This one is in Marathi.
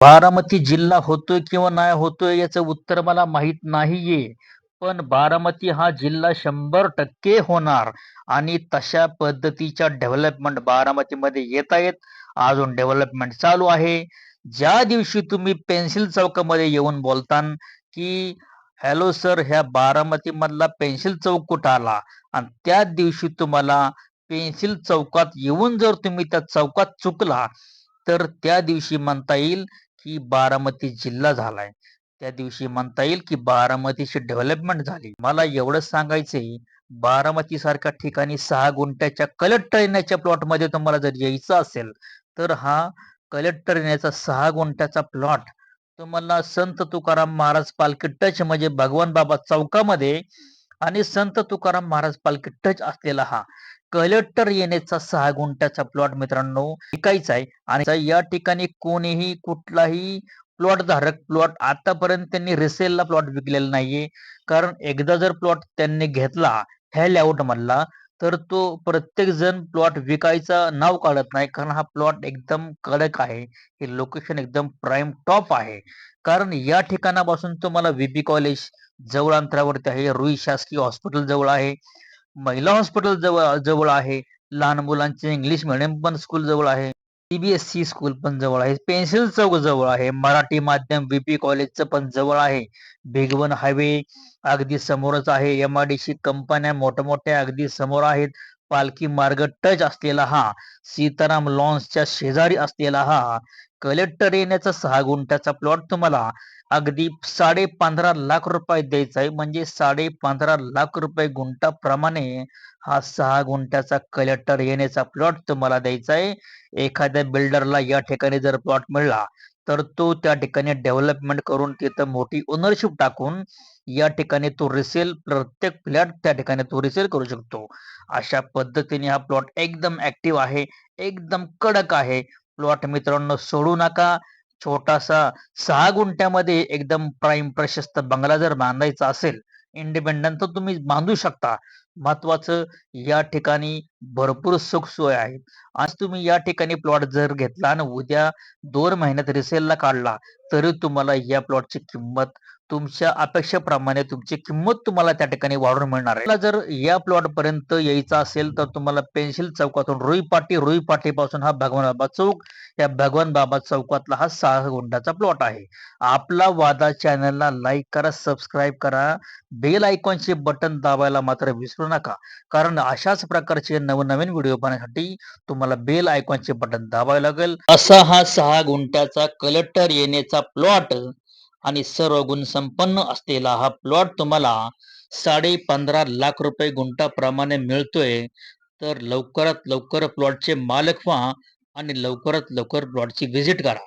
बारामती जिल्हा होतोय किंवा नाही होतोय याचं उत्तर मला माहीत नाहीये. पण बारामती हा जिल्हा शंभर टक्के होणार आणि तशा पद्धतीच्या डेव्हलपमेंट बारामतीमध्ये येत आहेत. अजून डेव्हलपमेंट चालू आहे. ज्या दिवशी तुम्ही पेन्सिल चौकामध्ये येऊन बोलतान की हॅलो सर ह्या बारामती मधला पेन्सिल चौक कुठं आला? आणि त्याच दिवशी तुम्हाला पेन्सिल चौकात येऊन जर तुम्ही त्या चौकात चुकला तर त्या दिवशी म्हणता येईल की बारामती जिल्हा झालाय. त्या दिवशी म्हणता येईल की बारामतीची डेव्हलपमेंट झाली. मला एवढंच सांगायचंय बारामती सारख्या ठिकाणी सहा गुंठ्याच्या कलेक्टर येण्याच्या प्लॉटमध्ये तुम्हाला जर यायचं असेल तर हा कलेक्टर येण्याचा सहा गुंठ्याचा प्लॉट तुम्हाला संत तुकाराम महाराज पालखी टच म्हणजे भगवान बाबा चौकामध्ये आणि संत तुकाराम महाराज पालखी टच असलेला हा. कलेक्टर येण्याचा सहा गुंठ्याचा प्लॉट मित्रांनो विकायचा आहे. आणि या ठिकाणी कोणीही कुठलाही प्लॉट धारक प्लॉट आतापर्यंत त्यांनी रिसेलला प्लॉट विकलेला नाहीये. कारण एकदा जर प्लॉट त्यांनी घेतला ह्या लेआउट मधला तर तो प्रत्येक जण प्लॉट विकायचा नाव काढत नाही. कारण हा प्लॉट एकदम कडक आहे. हे लोकेशन एकदम प्राईम टॉप आहे. कारण या ठिकाणापासून तुम्हाला व्हीपी कॉलेज जवळ अंतरावरती आहे. रुई शासकीय हॉस्पिटल जवळ आहे. महिला हॉस्पिटल जवळ जवळ आहे. लहान मुलांचे इंग्लिश मिडियम पण स्कूल जवळ आहे. सीबीएसई स्कूल पण जवळ आहे. पेन्सिल चौक जवळ आहे. मराठी माध्यम बीपी कॉलेजचं पण जवळ आहे. भिगवण हायवे अगदी समोरच आहे. एम आय डी सी कंपन्या मोठ्या मोठ्या अगदी समोर आहेत. पालखी मार्ग टच असलेला हा सीताराम लॉन्सच्या शेजारी असलेला हा कलेक्टर येण्याचा सहा गुंठ्याचा प्लॉट तुम्हाला अगदी साडे पंधरा लाख रुपये द्यायचा आहे. म्हणजे साडे पंधरा लाख रुपये गुंठाप्रमाणे हा सहा गुंठ्याचा कलेक्टर येण्याचा प्लॉट तुम्हाला द्यायचा आहे. एखाद्या बिल्डरला या ठिकाणी जर प्लॉट मिळला तर तो त्या ठिकाणी डेव्हलपमेंट करून तिथं मोठी ओनरशिप टाकून या ठिकाणी तो रिसेल प्रत्येक फ्लॅट त्या ठिकाणी तो रिसेल करू शकतो. अशा पद्धतीने हा प्लॉट एकदम ऍक्टिव्ह आहे एकदम कडक आहे. प्लॉट मित्रांनो सोडू नका. छोटासा सहा गुंठ्यामध्ये एकदम प्राईम प्रशस्त बंगला जर बांधायचा असेल इंडिपेंडंट तर तुम्ही बांधू शकता. महत्वाचं या ठिकाणी भरपूर सुखसोय आहे. आज तुम्ही या ठिकाणी प्लॉट जर घेतला आणि उद्या दोन महिन्यात रिसेलला काढला तरी तुम्हाला या प्लॉटची किंमत तुमच्या अपेक्षेप्रमाणे तुमची किंमत तुम्हाला त्या ठिकाणी वाढून मिळणार आहे. जर या प्लॉट पर्यंत यायचं असेल तर तुम्हाला पेन्सिल चौकातून रुई पाटी रुई पाटी पासून हा भगवान बाबा चौक या भगवान बाबा चौकातला हा सहा गुंडाचा प्लॉट आहे. आपला वादा चॅनलला लाईक करा सबस्क्राईब करा. बेल आयकॉनचे बटन दाबायला मात्र विसरू नका. कारण अशाच प्रकारचे नवनवीन व्हिडिओ पाहण्यासाठी तुम्हाला बेल आयकॉनचे बटन दाबावे लागेल. असा हा सहा गुंठ्याचा कलेक्टर येण्याचा प्लॉट आणि सर्व गुण संपन्न असलेला हा प्लॉट तुम्हाला साडे पंधरा लाख रुपये गुंठाप्रमाणे मिळतोय. तर लवकरात लवकर प्लॉटचे मालक व्हा आणि लवकरात लवकर प्लॉटची व्हिजिट करा.